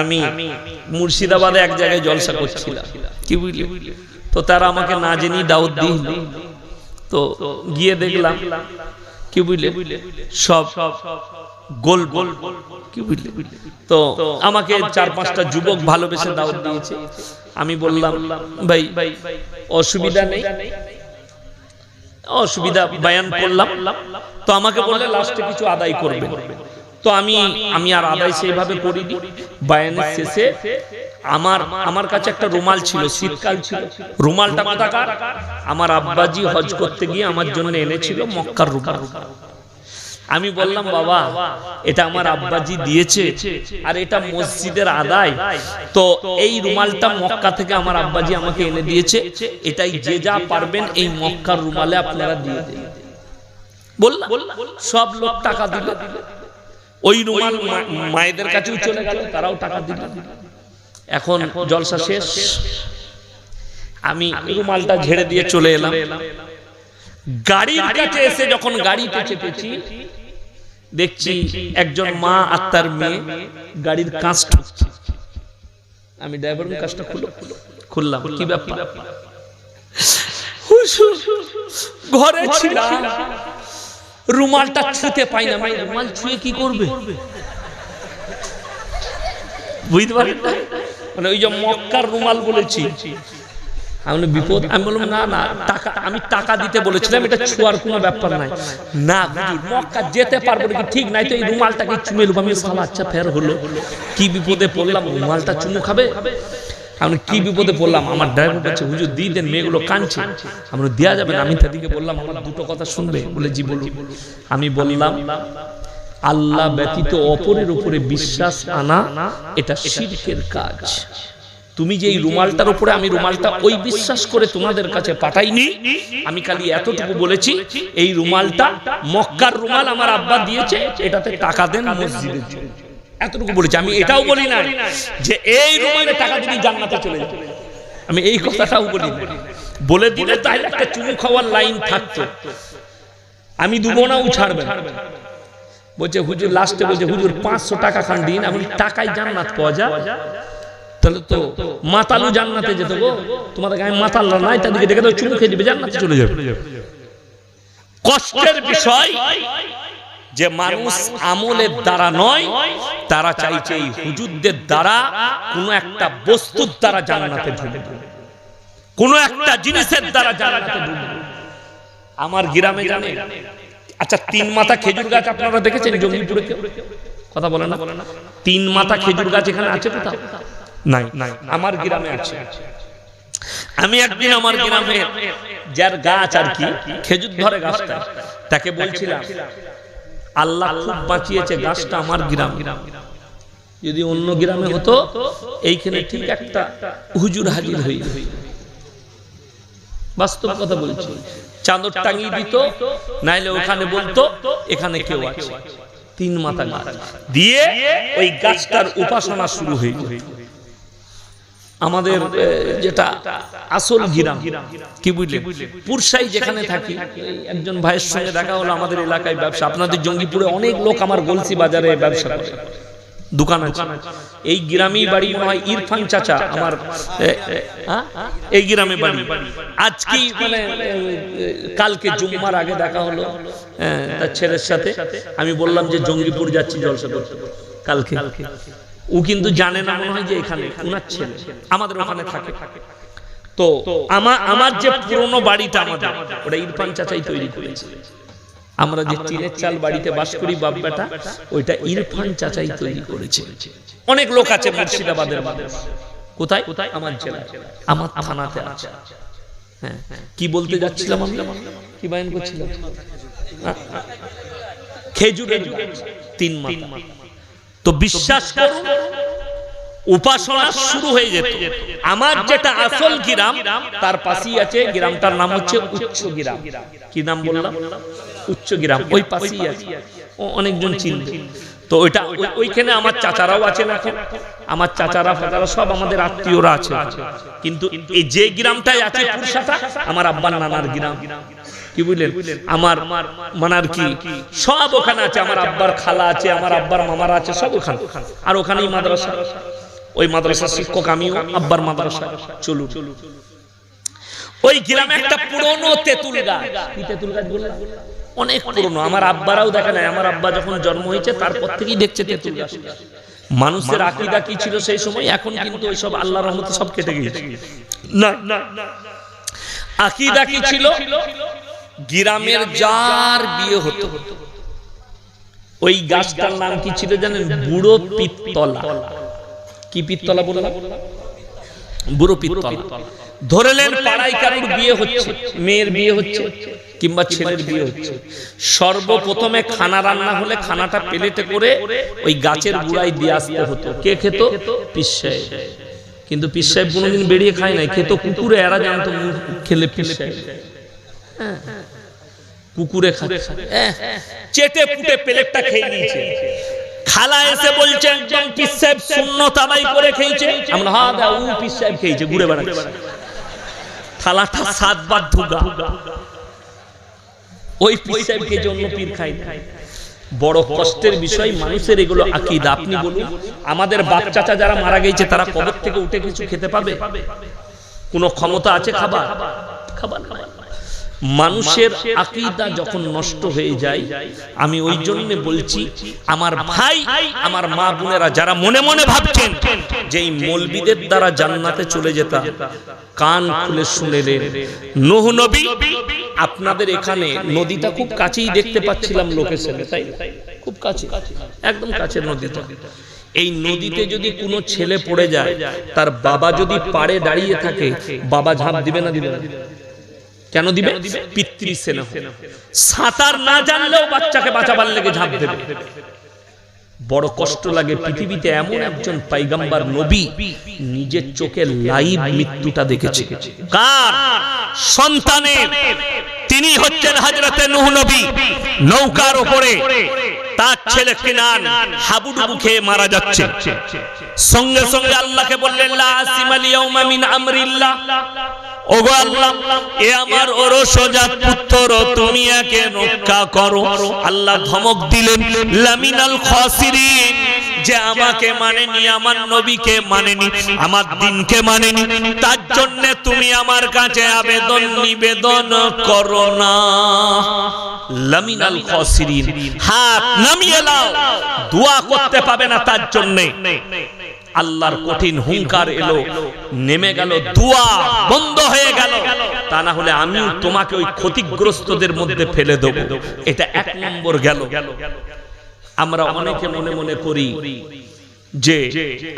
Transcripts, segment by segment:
আমি মুর্শিদাবাদে এক জায়গায় জলসা করছিলাম। কি বুঝলি? তো তারা আমাকে না জেনি দাউদ দিল। তো গিয়ে দেখলাম, কি বুঝলে? সব গোল গোল। কি বুঝলে? তো আমাকে চার পাঁচটা যুবক ভালোবেসে দাওয়াত দিয়েছে। আমি বললাম, ভাই, অসুবিধা নেই। অসুবিধা বায়ান করলাম। তো আমাকে বললে, লাস্টে কিছু আদায় করবে। তো আমি আমি আর আদায় সেইভাবে করিনি। বায়ানের শেষে আমার আমার কাছে একটা রুমাল ছিল, শীতকাল ছিল। রুমালটা কোথাকার? আমার আব্বাজি হজ করতে গিয়ে আমার জন্য এনেছিল মক্কার রুমাল। আমি বললাম, বাবা, এটা আমার আব্বাজি দিয়েছে আর এটা মসজিদের আদায়। তো এই রুমালটা মক্কা থেকে আমার আব্বাজি আমাকে এনে দিয়েছে। এটাই যে যা পারবেন এই মক্কার রুমালে আপনারা দিয়ে দিন বললাম, সব লোক টাকা দিল। ওই রুমাল মায়েদের কাছেও চলে গেল তারাও টাকা দিল। এখন জলসা শেষ। আমি রুমালটা ঝেড়ে দিয়ে চলে এলাম। গাড়ির কাছে এসে যখন গাড়িতে চেপেছি দেখছি একজন মা আর তার মেয়ে গাড়ির কাঁচ ঠুকছে আমি ড্রাইভার কাজটা খুলো খুললাম। কি ব্যাপার? ঘরে ছিলাম। রুমালটা ছুঁতে পাই না আমি রুমাল ছুঁয়ে কি করবে? বুঝতে পারেন মানে ওই যে মক্কার রুমাল বলেছি। আমি বিপদ আমি বললাম না না টাকা আমি টাকা দিতে বলেছিলাম এটা ছোঁয়ার কোনো ব্যাপার নাই। না মক্কা যেতে পারব নাকি ঠিক নাই তো এই রুমালটাকে চুমে নেব আমি সালা আচ্ছা ফের হলো। কি বিপদে পড়লাম রুমালটা চুমু খাবে? আমি কি বিপদে পড়লাম? আমার ড্রাইভার বলছে হুজুর দিয়ে দেন মেয়েগুলো কাঁদছে। আমরা দেওয়া যাবে না। আমি তাদেরকে বললাম আমার দুটো কথা শুনবে। বলে জি বলুন। আমি বললাম আল্লাহ ব্যতীত অপরের উপরে বিশ্বাস আনা এটা শিরকের কাজ। তুমি যে এই রুমালটার উপরে আমি রুমালটা ওই বিশ্বাস করে তোমাদের কাছে পাঠাইনি। আমি খালি এতটুকু বলেছি এই রুমালটা মক্কার রুমাল আমার আব্বা দিয়েছে এটাতে টাকা দেন মসজিদের জন্য। এতটুকু বলেছি। আমি এটাও বলি না যে এই রুমালে টাকা দিবি জান্নাতে চলে যাবে। আমি এই কথাটাও বলি না বলে দিলে তাহলে একটা চুমু খাওয়ার লাইন থাকতো। আমি দুবো না ও ছাড়বে। বলছে হুজুর লাস্টে বলছে হুজুর পাঁচশো টাকা খান দিন আমি টাকায় জান্নাত পাওয়া যায়। তাহলে তো মাতালু জান্নাতে যেত গো। তোমাদের গায়ে মাতালরা নাই তাদেরকে দেখে তো চুমু খেয়ে দিবে জান্নাতে চলে যাবে। কষ্টের বিষয়। যে মানুষ আমলের দ্বারা নয়, তারা চাইছে এই হুজুরদের দ্বারা কোনো একটা বস্তুর দ্বারা জান্নাতে ঢুকবে। কোনো একটা জিনিসের দ্বারা জান্নাতে ঢুকবে। আমার গ্রামে জানে আচ্ছা তিন মাথা খেজুর গাছ আপনারা দেখেছেন জঙ্গিপুরে কথা বলে না? তিন মাথা খেজুর গাছ এখানে আছে কোথাও নাই নাই। আমার গ্রামে আছে। আমি একদিন আমার গ্রামে, যার গাছ আর কি, খেজুর ধরে গাছটা, তাকে বলছিলাম আল্লাহ খুব বাঁচিয়েছে গাছটা আমার গ্রাম। যদি অন্য গ্রামে হতো এইখানে ঠিক একটা হুজুর হাজির হই বাস্তব কথা বলছি। চাঁদর টাঙিয়ে দিত নাইলে ওখানে বলতো এখানে কেউ আছে। তিন মাথা গাছ। দিয়ে ওই গাছটার উপাসনা শুরু হয়ে যায় আমাদের যেটা আসল গ্রাম কি বুঝলে পুরসাই যেখানে থাকি একজন ভাইয়ের সঙ্গে দেখা হলো আমাদের এলাকায় ব্যবসা। আপনাদের জঙ্গিপুরে অনেক লোক আমার গলসি বাজারে ব্যবসা করে। দোকান আছে। এই গ্রামেই বাড়ি মনে হয় ইরফান চাচা আমার হ্যাঁ? এই গ্রামে বাড়ি। আজকে মানে এ, কালকে জুম্মার আগে দেখা হলো। এ, তার ছেলের সাথে। আমি বললাম যে জঙ্গিপুর যাচ্ছি জলসা করতে কালকে। ও কিন্তু জানে না মনে হয় যে এখানে উনার ছেলে আমাদের ওখানে থাকে। তো আমার আমার যে পুরনো বাড়িটা আমাদের ওটা ইরফান চাচাই তৈরি করেছে। আমরা যে টিনের চাল বাড়িতে বাস করি বাপ বেটা ওইটা ইরফান চাচাই তৈরি করেছে। অনেক লোক আছে মুর্শিদাবাদের কোথায়? কোথায়? আমার জেলায়। আমার থানাতে আছে। হ্যাঁ কি বলতে যাচ্ছিলাম আমি? কি বায়ন করছিলাম? হ্যাঁ? খেজুরের তিন মাথা। তো বিশ্বাস উপাসনা শুরু হয়ে যেত। আমার যেটা আসল গ্রাম, তার পাশেই আছে, গ্রামটার নাম হচ্ছে উচ্চ গ্রাম। কি নাম বললাম? উচ্চ গ্রাম, ওই পাশেই আছে। অনেকজন চিনবে। তো ওইটা, ওই- ওইখানে আমার চাচারাও আছেন এখন। আমার চাচারা ফাচারা সব আমাদের আত্মীয়রা আছে। কিন্তু এই যে গ্রামটাই আছে পুরসাটা আমার আব্বার নানার গ্রাম। কি বুঝলেন? আমার মানে আর কি? সব ওখানে আছে, আমার আব্বার খালা আছে, আমার আব্বার মামারা আছে, সব ওখানে। আর ওখানেই মাদ্রাসা। ওই মাদ্রাসার শিক্ষক আমিও, আব্বার মাদ্রাসা চলুন। ওই গ্রামে একটা পুরনো তেঁতুল গাছ। তেঁতুল গাছ বললাম অনেক পুরনো। আমার আব্বারাও দেখে নাই। আমার আব্বা যখন জন্ম হয়েছে, তারপর থেকেই দেখছে তেঁতুল গাছ। মানুষের আকিদা কি ছিল সেই সময়? এখন কিন্তু ওই সব আল্লাহ রহমতে সব কেটে গিয়েছে। না না। আকিদা কি ছিল? গ্রামের যার বিয়ে হতো। ওই গাছটার নাম কি ছিল জানেন? বুড়ো পিত্তলা কি পিত্তলা বললাম? বুড়ো পিত্তলা ধরেলেন পাড়ায় কারুর বিয়ে হচ্ছে মেয়ের বিয়ে হচ্ছে কিংবা ছেলের বিয়ে হচ্ছে। সর্বপ্রথমে খানা রান্না হলে খানাটা প্লেটে করে ওই গাছের গুড়াই দিয়ে আসতে হতো। কে খেত? পিসাই কিন্তু পিসাই কোনোদিন বেরিয়ে খায় নাই। খেত কুকুরে এরা জানতো খেলে পিসাই কুকুরে চেটে পুটে প্লেটটা খেয়ে নিয়েছে। খালা এসে বলছে একদম পিস সাহেব শূন্য তাবাই করে খেয়েছে। আমরা হা দা উ পিস সাহেব খেয়েছে ঘুরে বেড়াচ্ছে। থালাটা সাতবার ধুগা। ওই পিস সাহেব খেয়েছে অন্য পীর খাই বড় কষ্টের বিষয় মানুষের এগুলো আকিদা। আপনি বলুন আমাদের বাচ্চাটা যারা মারা গেছে তারা কবর থেকে উঠে কিছু খেতে পাবে? কোনো ক্ষমতা আছে খাবার? খাবার না মানুষের আকিদা যখন নষ্ট হয়ে যায় আমি ওই জন্য বলছি আমার ভাই আমার মা বোনেরা যারা মনে মনে ভাবছেন যে এই মলবিদের দ্বারা জান্নাতে চলে যেতাম। কান খুলে শুনেলেন নোহ নবী আপনাদের এখানে নদীটা খুব কাছেই দেখতে পাচ্ছিলাম লোকেশনে তাই খুব কাছে একদম কাছের নদীটা। এই নদীতে যদি কোনো ছেলে পড়ে যায় তার বাবা যদি পাড়ে দাঁড়িয়ে থাকে বাবা ঝাঁপ দিবে না। দিবে না। কেন দিবে? পিতৃ স্নেহ। সাঁতার না জানলেও বাচ্চাকে বাঁচাবার লেগে ঝাঁপ দেবে। বড় কষ্ট লাগে পৃথিবীতে এমন একজন পাইগাম্বার নবী নিজের চোখে লাইভ মৃত্যুটা দেখেছে। কার? সন্তানের। তিনি হচ্ছেন হাজরতে নূহ নবী। নৌকার উপরে তার ছেলে কিনান হাবুডুবু খেয়ে মারা যাচ্ছে। সঙ্গে সঙ্গে আল্লাহকে বললেন লা আসিমাল ইয়াউমা মিন আমরিল্লাহ। করো। লামিনাল তার জন্য তুমি আমার কাছে আবেদন, নিবেদন করো না। লামিনাল হাত নামিয়ে নাও, দোয়া করতে পাবে না তার জন্য। আল্লাহর কঠিন হুঙ্কার এলো, নেমে গেল, দুয়া বন্ধ তা না হলে আমি তোমাকে ওই ক্ষতিগ্রস্তদের মধ্যে ফেলে দেব। এটা এক নম্বর গেল। আমরা অনেকে মনে মনে করি যে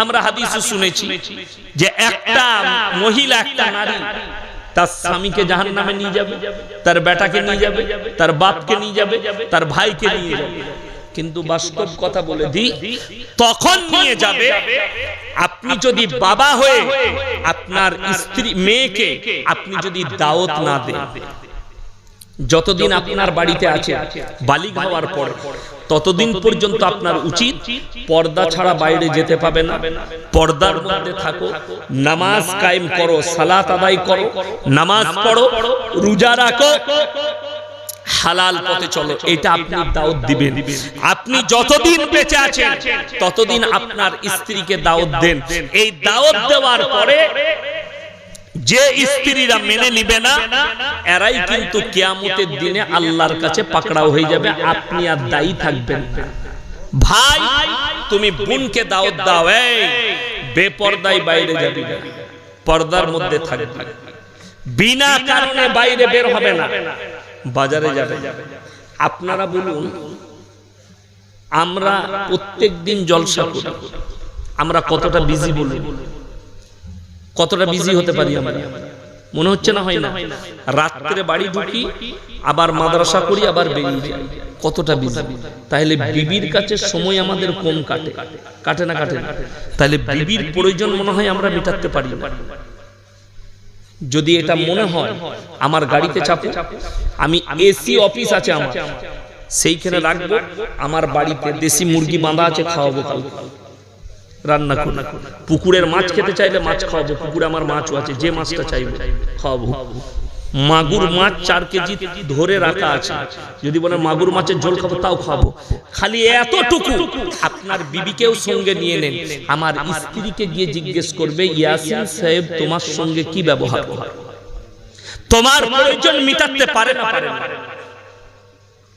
আমরা হাদিসে শুনেছি যে একটা মহিলা, একটা নারী তার স্বামীকে জাহান নামে নিয়ে যাবে, তার বেটাকে নিয়ে যাবে, তার বাপকে নিয়ে যাবে, তার ভাইকে নিয়ে যাবে। কিন্তু বাস্তব কথা বলে দিই তখন নিয়ে যাবে আপনি যদি বাবা হয়ে আপনার স্ত্রী মেয়েকে আপনি যদি দাওয়াত না দেন। যতদিন আপনার বাড়িতে আছে বালিক হওয়ার পর ততদিন পর্যন্ত আপনার উচিত পর্দা ছাড়া বাইরে যেতে পাবে না। পর্দার মধ্যে থাকো নামাজ কায়েম করো সালাত আদায় করো নামাজ পড়ো রোজা রাখো হালাল পথে চলো এটা আপনি দাওয়াত দিবেন। আপনি যতদিন বেঁচে আছেন ততদিন আপনার স্ত্রীকে দাওয়াত দেন। এই দাওয়াত দেওয়ার পরে যে স্ত্রীরা মেনে নিবে না এরাই কিন্তু কিয়ামতের দিনে আল্লাহর কাছে পাকড়াও হয়ে যাবে। আপনি আর দায়ী থাকবেন ভাই তুমি বোনকে দাওয়াত দাও এই বেপরদায় বাইরে যাবি না। পর্দার মধ্যে থাকবে। বিনা কারণে বাইরে বের হবে না। বাজারে যাবে। আপনারা বলুন আমরা প্রত্যেক দিন জলসা করি। আমরা কতটা বিজি বলুন। কতটা বিজি হতে পারি আমরা? মনে হচ্ছে না হয় না? রাত্রে বাড়ি ঢুকি আবার মাদ্রাসা করি আবার বেরিয়ে যাই। কতটা বিজি তাহলে বিবির কাছে সময় আমাদের কম কাটে। কাটে। না কাটে না তাহলে বিবির প্রয়োজন মনে হয় আমরা মেটাতে পারি না। যদি এটা মনে হয় আমার গাড়িতে চাপে আমি এসি অফিস আছে আমার। সেইখানে রাখব আমার বাড়িতে দেশি মুরগি বাঁধা আছে খাওয়াবো কাল রান্না করে। পুকুরের মাছ খেতে চাইলে মাছ খাওয়াবো পুকুরে আমার মাছও আছে যে মাছটা চাইব খাওয়াবো। মাগুর মাছ চার কেজি ধরে রাখা আছে। যদি বলে মাগুর মাছের ঝোল খাব, তাও খাব। খালি এতটুকু আপনার বিবিকেও সঙ্গে নিয়ে নেন। আমার স্ত্রীকে গিয়ে জিজ্ঞেস করবে, ইয়াসিন সাহেব, তোমার সঙ্গে কি ব্যবহার তোমার প্রয়োজন মিটাতে পারে না, পারে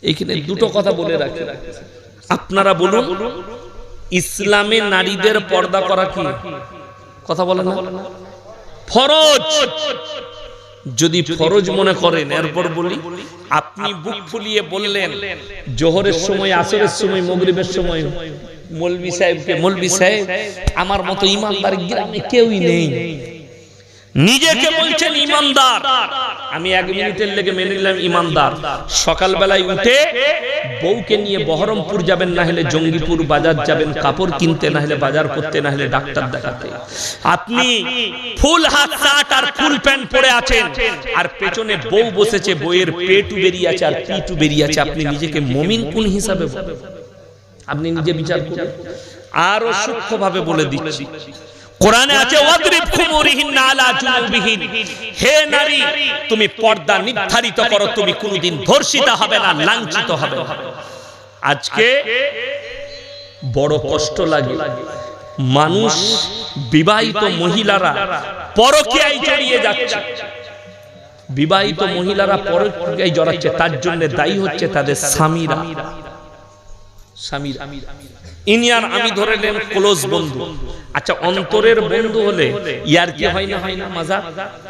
এইখানে দুটো কথা বলে রাখি। আপনারা বলুন, ইসলামে নারীদের পর্দা করা কি? কথা বলেন না। ফরজ। যদি ফরজ মনে করেন এরপর বলি আপনি বুক ফুলিয়ে বললেন জোহরের সময় আসরের সময় মগরিবের সময় মৌলবি সাহেবকে মৌলবি সাহেব আমার মতো ইমানদার গ্রামে কেউই নেই। নিজেকে বলছেন ইমানদার। আমি এক মিনিটের লেগে মেনে নিলাম ইমানদার। সকালবেলায় উঠে বউকে নিয়ে বহরমপুর যাবেন না হলে জঙ্গিপুর বাজার যাবেন কাপড় কিনতে না হলে বাজার করতে না হলে ডাক্তার দেখাতে। আপনি ফুল হাত শার্ট আর ফুল প্যান্ট পরে আছেন। আর পেছনে বউ বসেছে বইয়ের পেটু বেরিয়ে আছে আর পিটু বেরিয়ে আছে। আপনি নিজেকে মমিন কোন হিসাবে? আপনি নিজে বিচার করুন। আরও সূক্ষ্মভাবে বলে দিচ্ছি। কোরআনে আছে ওয়াদরিব খুমুরিহিন আলা জুনুবিহিন। হে নারী তুমি পর্দা নির্ধারিত করো তুমি কোনোদিন ধর্ষিতা হবে না লাঞ্ছিত হবে আজকে বড় কষ্ট লাগে। মানুষ বিবাহিত মহিলারা পরকীয়ায় জড়িয়ে যাচ্ছে। বিবাহিত মহিলারা পরকীয়ায় জড়াচ্ছে তার জন্য দায়ী হচ্ছে তাদের স্বামীরা। স্বামীরা। ইনিয়ার আমি ধরে নেন ক্লোজ বন্ধু। আচ্ছা অন্তরের বন্ধু হলে ইয়ার কি হয় না হয় না? মাজা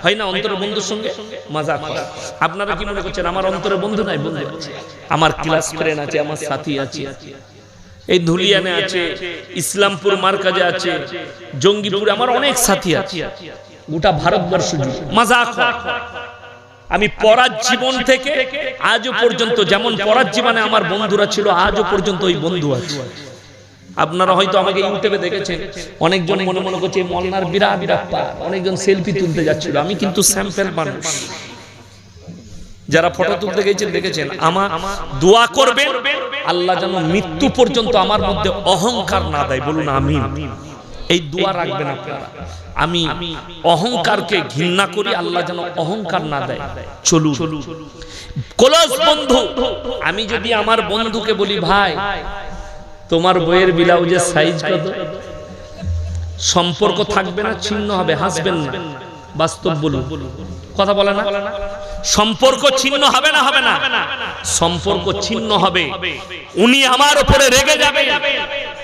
হয় না অন্তরের বন্ধুর সঙ্গে? মাজা হয়। আপনারা কি মনে করছেন? আমার অন্তরের বন্ধু নাই বন্ধু আছে। আমার ক্লাস ফ্রেন্ড আছে আমার সাথী আছে। এই ধুলিয়ানে আছে ইসলামপুর মার্কাজে আছে জঙ্গিপুরে আমার অনেক সাথী আছে। গোটা ভারতবর্ষ মাজা আমি পরার জীবন থেকে আজও পর্যন্ত যেমন পরার জীবনে আমার বন্ধুরা ছিল আজও পর্যন্ত ওই বন্ধু আছে। আপনারা হয়তো আমাকে ইউটিউবে দেখেছেন অনেকজন মনে মনে করছে মলনার বিরাট বিরাট পা অনেকজন সেলফি তুলতে যাচ্ছিল। আমি কিন্তু স্যাম্পেল মানুষ যারা ফটো তুলতে গেছেন দেখেছেন আমার দোয়া করবেন আল্লাহ যেন মৃত্যু পর্যন্ত আমার মধ্যে অহংকার না দেয় বলুন আমিন। এই দোয়া রাখবেন আপনারা। আমি অহংকারকে ঘৃণা করি আল্লাহ যেন অহংকার না দেয়। চলু কলস বন্ধু আমি যদি আমার বন্ধুকে বলি ভাই তোমার বইয়ের ব্লাউজের সাইজ কত? সম্পর্ক থাকবে না ছিন্ন হবে হাসবেন না। বাস্তব বলুন। কথা বলে না? সম্পর্ক ছিন্ন হবে না হবে না। সম্পর্ক ছিন্ন হবে। উনি আমার উপরে রেগে যাবে।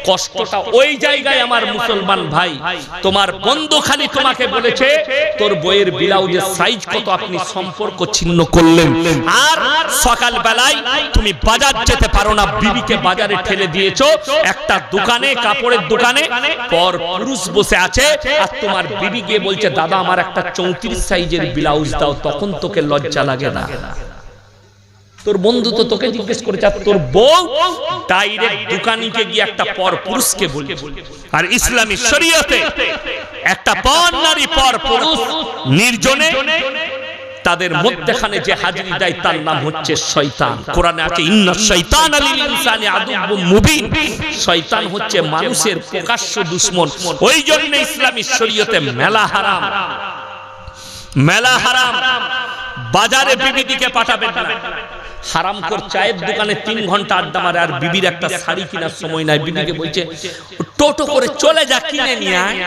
কষ্টটা ওই জায়গায় আমার মুসলমান ভাই, তোমার বন্ধু খালি তোমাকে বলেছে, তোর বইয়ের ব্লাউজের সাইজ কত আপনি সম্পর্ক ছিন্ন করলেন। আর সকাল বেলায় তুমি বাজার যেতে পারো না, বিবিকে বাজারে ঠেলে দিয়েছ, একটা দোকানে, কাপড়ের দোকানে, পর পুরুষ বসে আছে, আর তোমার বিবি গিয়ে বলছে, দাদা, আমার একটা চৌত্রিশ সাইজের ব্লাউজ দাও, তখন তোকে লজ্জা লাগে না। তোর বন্ধু তো তোকে জিজ্ঞেস করেছে, আর তোর বউ? ডাইরেক্ট দোকানিকে গিয়ে একটা পর পুরুষকে বলে আর ইসলামী শরীয়তে একটা পর নারী, পর পুরুষ নির্জনে তাদের মধ্যখানে যে হাজিরি দেয়, তার নাম হচ্ছে শয়তান। কোরআনে আছে, ইন্না শয়তান আলিল ইনসানি আদুব্বুম মুবিন। শয়তান হচ্ছে মানুষের প্রকাশ্য দুশমন। ওই জন্য ইসলামী শরীয়তে মেলা হারাম। মেলা হারাম। বাজারে বিবিদিকে পাঠাবেন না। হারাম কর চায়ের দোকানে তিন ঘণ্টা আড্ডা মারে আর বিবির একটা শাড়ি কেনার সময় নাই। বিবিকে বলছে টোটো করে চলে যা কিনে নিয়ে আয়।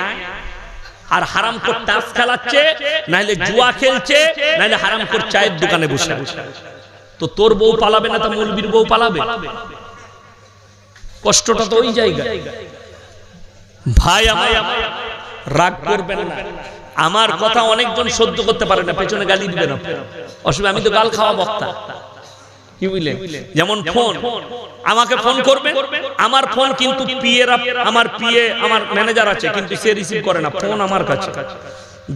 আর হারাম কর টাস খেলাচ্ছে নাইলে জুয়া খেলছে নাইলে হারাম কর চায়ের দোকানে বসে তো তোর বউ পালাবে না তো মৌলবীর বউ পালাবে? কষ্টটা তো ওই জায়গায়। ভাই আমার রাগ করবেন না। আমার কথা অনেকজন সহ্য করতে পারে না পেছনে গালি দিবেন অসুবিধা আমি তো গাল খাওয়া বক্তা। কি বুঝলেন যেমন ফোন আমাকে ফোন করবে? আমার ফোন কিন্তু আমার পিএ আমার ম্যানেজার আছে কিন্তু সে রিসিভ করে না ফোন আমার কাছে।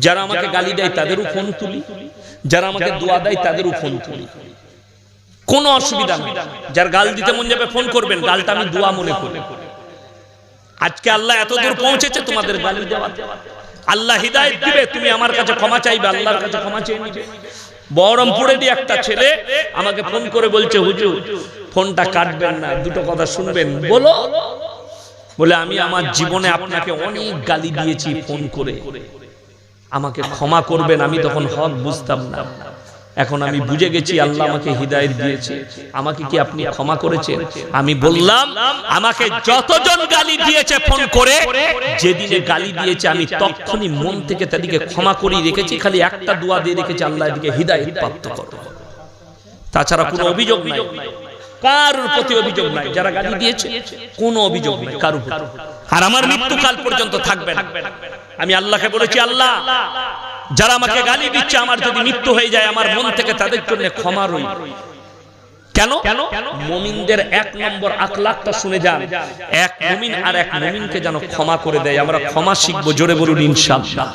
যারা আমাকে গালি দেয় তাদেরও ফোন তুলি। যারা আমাকে দোয়া দেয় তাদেরও ফোন তুলি। কোনো অসুবিধা নেই। যার গাল দিতে মন যাবে ফোন করবেন। গালটা আমি দোয়া মনে করি। আজকে আল্লাহ এত দূর পৌঁছেছে তোমাদের গালি দেওয়া আল্লাহ হিদায়ত দিবে তুমি আমার কাছে ক্ষমা চাইবে আল্লাহর কাছে ক্ষমা চেয়ে নিবে। বহরমপুরেরই একটা ছেলে আমাকে ফোন করে বলছে হুজুর ফোনটা কাটবেন না দুটো কথা শুনবেন। বলো। বলে আমি আমার জীবনে আপনাকে অনেক গালি দিয়েছি ফোন করে। আমাকে ক্ষমা করবেন আমি তখন হক বুঝতাম না। এখন আমি বুঝে গেছি আল্লাহ আমাকে হৃদায়ত দিয়েছে। আমাকে কি আপনি ক্ষমা করেছেন? আমি বললাম আমাকে যতজন গালি দিয়েছে ফোন করে যেদিনে গালি দিয়েছে আমি তখনই মন থেকে তাদেরকে ক্ষমা করে রেখেছি খালি একটা দোয়া দিয়ে রেখেছি আল্লাহ এদিকে হৃদায়ত প্রাপ্ত করো। তাছাড়া কোনো অভিযোগ নাই। কারোর প্রতি অভিযোগ নাই। যারা গালি দিয়েছে কোনো অভিযোগ নাই। কারোর আর আমার মৃত্যুকাল পর্যন্ত থাকবে না। আমি আল্লাহকে বলেছি আল্লাহ যারা আমাকে গালি দিচ্ছে, আমার যদি মৃত্যু হয়ে যায়, আমার মন থেকে তাদের জন্য ক্ষমা রই কেন? মমিনদের এক নম্বর আকলাকটা শুনে যান। এক মমিন আর এক মমিনকে যেন ক্ষমা করে দেয়। আমরা ক্ষমা শিখব, জোরে বলুন ইনশাআল্লাহ